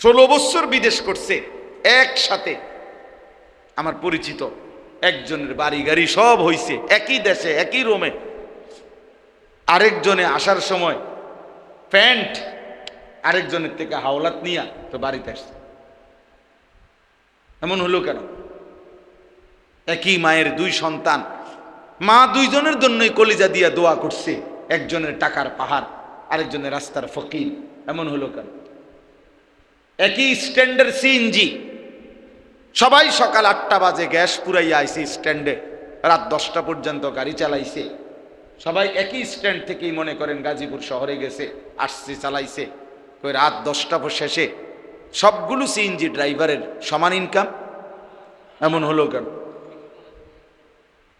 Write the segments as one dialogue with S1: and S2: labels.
S1: ষোলো বছর বিদেশ করছে, একসাথে। আমার পরিচিত একজনের বাড়ি গাড়ি সব হইছে, একই দেশে, একই রোমে। আরেকজনে আসার সময় প্যান্ট, আরেকজনের থেকে হাওলাত নিয়া তো বাড়িতে আসছে। এমন হলো কেন? একই মায়ের দুই সন্তান, মা দুইজনের জন্যই কলিজা দিয়া দোয়া করছে, একজনের টাকার পাহাড়, আরেকজনের রাস্তার ফকির, এমন হলো কেন? একই স্ট্যান্ডের সিএনজি সবাই সকাল আটটা বাজে, গ্যাস পুরাইয়া আইছে স্ট্যান্ডে। রাত দশটা পর্যন্ত গাড়ি চালাইছে। সবাই একই স্ট্যান্ড থেকেই মনে করেন গাজীপুর শহরে গেছে, আসছে, চালাইছে। কই রাত দশটা পর শেষে সবগুলো সিএনজি ড্রাইভারের সমান ইনকাম এমন হলো কেন?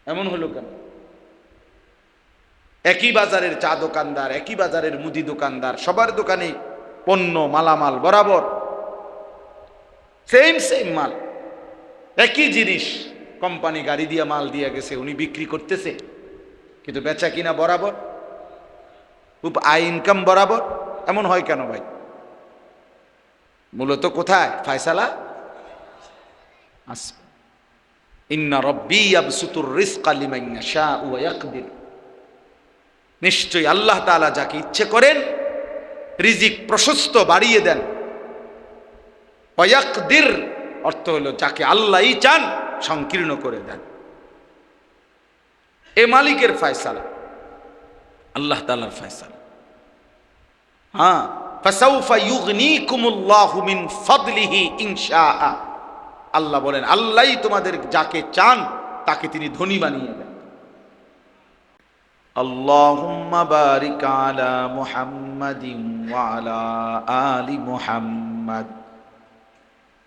S1: এমন হলো কেন? একই বাজারের চা দোকানদার, একই বাজারের মুদি দোকানদার, সবার দোকানে পণ্য, মালামাল বরাবর সেম সেম মাল। একই জিনিস। কোম্পানি গাড়ি দিয়ে মাল দিয়ে গেছে, উনি বিক্রি করতেছে। কিন্তু বেচা কিনা বরাবর? আয় ইনকাম বরাবর? এমন হয় কেন ভাই? মূলত কোথায়? ফায়সালা? আসবে। ইন্না রব্বি আবসুতুর রিজকা লিমান ইয়াশাউ ওয়া ইয়াকদির। নিশ্চয়ই আল্লাহ তাআলা যাকে ইচ্ছে করেন, রিজিক প্রশস্ত বাড়িয়ে দেন। অয়াকদির অর্থ হলো যাকে আল্লাহই চান, সংকীর্ণ করে দেন। এ মালিকের ফয়সালা, আল্লাহ তালার ফয়সালা। হ্যাঁ আল্লাহ বলেন আল্লাহ তোমাদের যাকে চান, তাকে তিনি ধনী বানিয়ে দেন। আল্লাহুম্মা আলা মুহাম্মাদিন আলা আলি মুহাম্মাদ।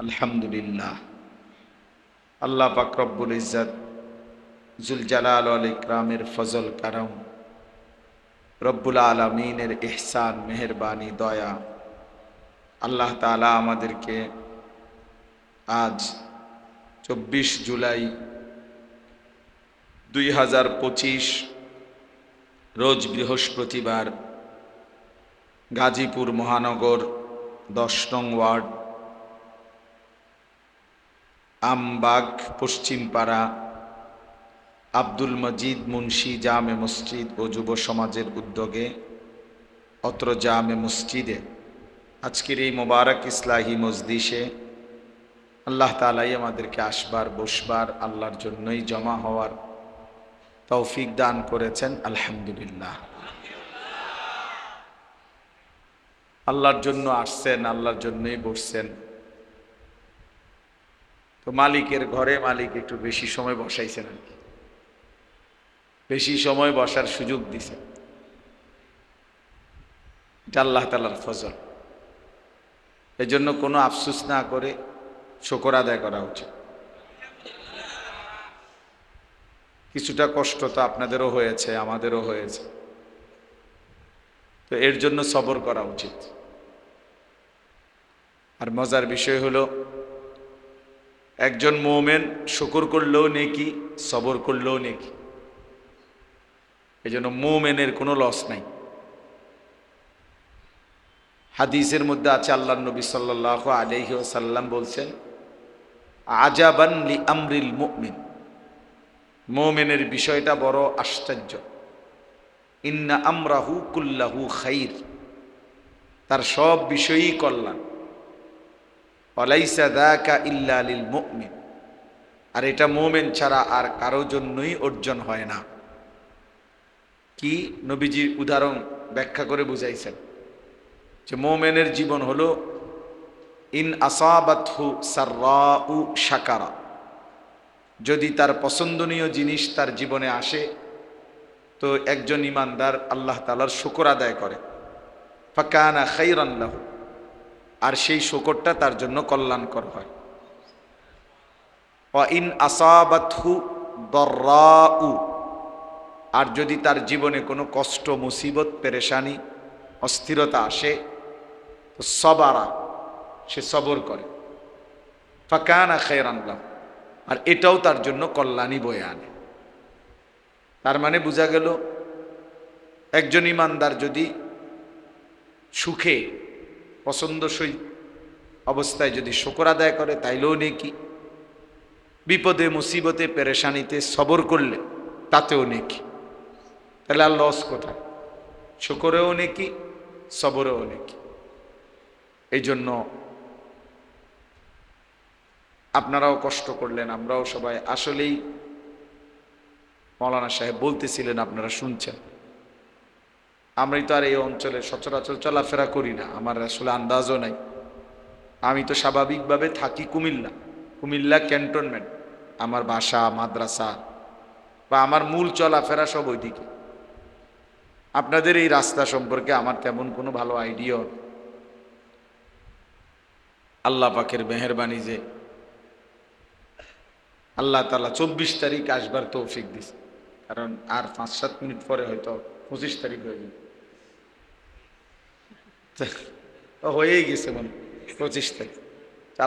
S1: আলহামদুলিল্লাহ। আল্লাহ পাকরব্বুল ইজাত জুলজালাল আল ইকরামের ফজল কারম, রব্বুল আলমিনের এহসান মেহরবানি, দয়া, আল্লাহ তালা আমাদেরকে আজ চব্বিশ জুলাই দুই হাজার পঁচিশ রোজ বৃহস্পতিবার গাজীপুর মহানগর দশ নং ওয়ার্ড আমবাগ, পশ্চিমপাড়া, আব্দুল মজিদ মুন্সি জামে মসজিদ ও যুব সমাজের উদ্যোগে অত্র জামে মসজিদে আজকের এই মোবারক ইসলাহি মজদিসে আল্লাহ তালাই আমাদেরকে আসবার, বসবার, আল্লাহর জন্যই জমা হওয়ার তৌফিক দান করেছেন, আলহামদুলিল্লাহ। আল্লাহর জন্য আসছেন, আল্লাহর জন্যই বসছেন। তো মালিকের ঘরে মালিক একটু বেশি সময় বসাইছেন আর কি। বেশি সময় বসার সুযোগ দিছে। এটা আল্লাহ তালার ফজল। এই জন্য কোনো আফসুস না করে শকর আদায় করা উচিত। কিছুটা কষ্ট তো আপনাদেরও হয়েছে, আমাদেরও হয়েছে। তো এর জন্য সবর করা উচিত। আর মজার বিষয় হলো একজন মোমেন শুকর করলেও নেকি, সবর করলেও নেকি। এই জন্য মোমেনের কোনো লস নাই। হাদিসের মধ্যে আছে, আল্লাহ নবী সাল্লাহ আলহি সাল্লাম বলছেন, আজাবান লি আমরিল মুমিন। মোমেনের বিষয়টা বড় আশ্চর্য। ইন্না আমরাহু কুল্লাহু খাইর। তার সব বিষয়ই কল্যাণ। অলাইসা দাকা ইল্লা লিল মুমিন। আর এটা মোমেন ছাড়া আর কারও জন্যই অর্জন হয় না। কি নবীজি উদাহরণ ব্যাখ্যা করে বুঝাইছেন? যে মোমেনের জীবন হলো, ইন আসাবাতহু সাররাউ সাকারা যদি তার পছন্দনীয় জিনিস তার জীবনে আসে, তো একজন ইমানদার আল্লাহ তালার শুকর আদায় করে। ফাকানা খাইরান্লাহ আর সেই শকরটা তার জন্য কল্যাণকর হয়। ইন আসাবাথু দর্রাউ, আর যদি তার জীবনে কোনো কষ্ট, মুসিবত, পেরেশানি, অস্থিরতা আসে, তো সবারা সে সবর করে। ফাকানা খের আনলাম আর এটাও তার জন্য কল্যাণী বয়ে আনে। তার মানে বোঝা গেল, একজন ইমানদার যদি সুখে পছন্দসই অবস্থায় যদি শকর আদায় করে, তাইলেও নেকি। বিপদে, মুসিবতে, পেরেশানিতে সবর করলে তাতেও নেকি। তাহলে আর লস কোথায়? শকরেও নেকি, সবরেও নেকি। এই জন্য আপনারাও কষ্ট করলেন, আমরাও সবাই। আসলেই মৌলানা সাহেব বলতেছিলেন, আপনারা শুনছেন। আমরাই তো আর এই অঞ্চলে সচরাচর চলাফেরা করি না, আমার আসলে আন্দাজও নাই। আমি তো স্বাভাবিকভাবে থাকি কুমিল্লা কুমিল্লা ক্যান্টনমেন্ট, আমার বাসা, মাদ্রাসা, বা আমার মূল চলাফেরা সব ওইদিকে। আপনাদের এই রাস্তা সম্পর্কে আমার তেমন কোনো ভালো আইডিয়া আল্লাহ পাকের মেহরবানি যে আল্লাহ তালা চব্বিশ তারিখ আসবার তৌফিক দিছে, কারণ আর পাঁচ সাত মিনিট পরে হয়তো পঁচিশ তারিখ হয়ে যাবে। হয়েই গেছে মনে পঁচিশ তারিখ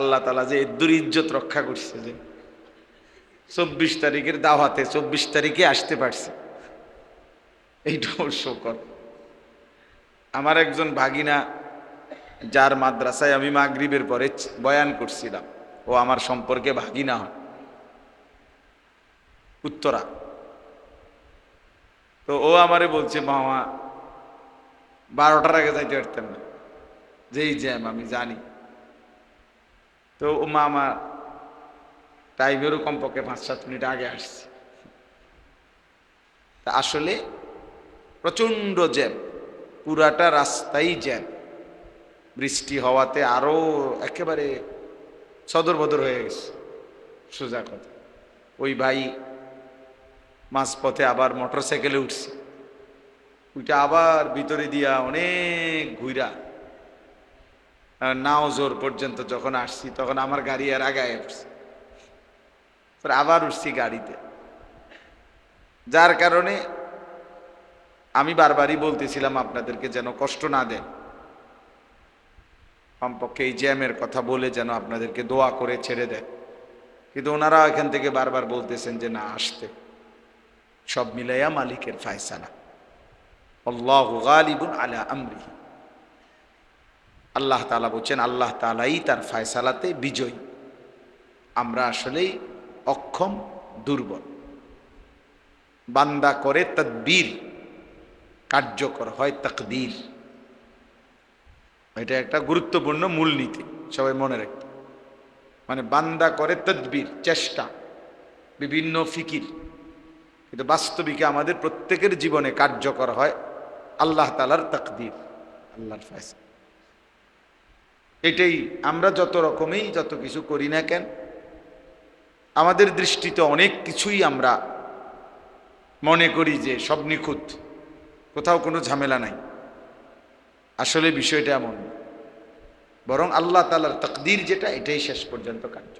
S1: আল্লাহ তালা যে এদ্দুর ইজ্জত রক্ষা করছে যে। চব্বিশ তারিখের দাওয়াতে চব্বিশ তারিখে আসতে পারছে। এইটাও শোকর আমার একজন ভাগিনা যার মাদ্রাসায় আমি মাগরিবের পরে বয়ান করছিলাম, ও আমার সম্পর্কে ভাগিনা হয়। উত্তরা। তো ও আমারে বলছে, মামা, বারোটার আগে যাইতে পারতাম না। যেই জ্যাম, আমি জানি। তো ও মা মামা টাইমেরও কমপক্ষে পাঁচ সাত মিনিট আগে আসছে। তা আসলে প্রচণ্ড জ্যাম, পুরাটা রাস্তাই জ্যাম। বৃষ্টি হওয়াতে আরও একেবারে সদর বদর হয়ে গেছে, সোজা কথা। ওই ভাই মাঝপথে আবার মোটর সাইকেলে উঠছে। ওইটা আবার ভিতরে দিয়া অনেক ঘুরা নাও জোর পর্যন্ত যখন আসছি, তখন আমার গাড়ি আর আগায় উঠছে। আবার উঠছি গাড়িতে। যার কারণে আমি বারবারই বলতেছিলাম আপনাদেরকে যেন কষ্ট না দেন। কমপক্ষে এই জ্যামের কথা বলে যেন আপনাদেরকে দোয়া করে ছেড়ে দেয় কিন্তু ওনারা এখান থেকে বারবার বলতেছেন যে না, আসতে। সব মিলাইয়া মালিকের ফায়সালা। আল্লাহ গালিবুন আলা আমরিহি। আল্লাহ তালা বলছেন, আল্লাহ তালাই তার ফায়সালাতে বিজয়ী। আমরা আসলেই অক্ষম, দুর্বল। বান্দা করে তদ্বীর, কার্যকর হয় তকদির। এটা একটা গুরুত্বপূর্ণ মূলনীতি, সবাই মনে রাখতে মানে বান্দা করে তদ্বির, চেষ্টা, বিভিন্ন ফিকির। কিন্তু বাস্তবিকে আমাদের প্রত্যেকের জীবনে কার্যকর হয় আল্লাহ তালার তকদির, আল্লাহর ফয়সা এটাই আমরা যত রকমেই যত কিছু করি না কেন, আমাদের দৃষ্টিতে অনেক কিছুই আমরা মনে করি যে সব নিখুঁত, কোথাও কোনো ঝামেলা নাই। আসলে বিষয়টা এমন, বরং আল্লাহ তালার তকদির যেটা, এটাই শেষ পর্যন্ত কার্য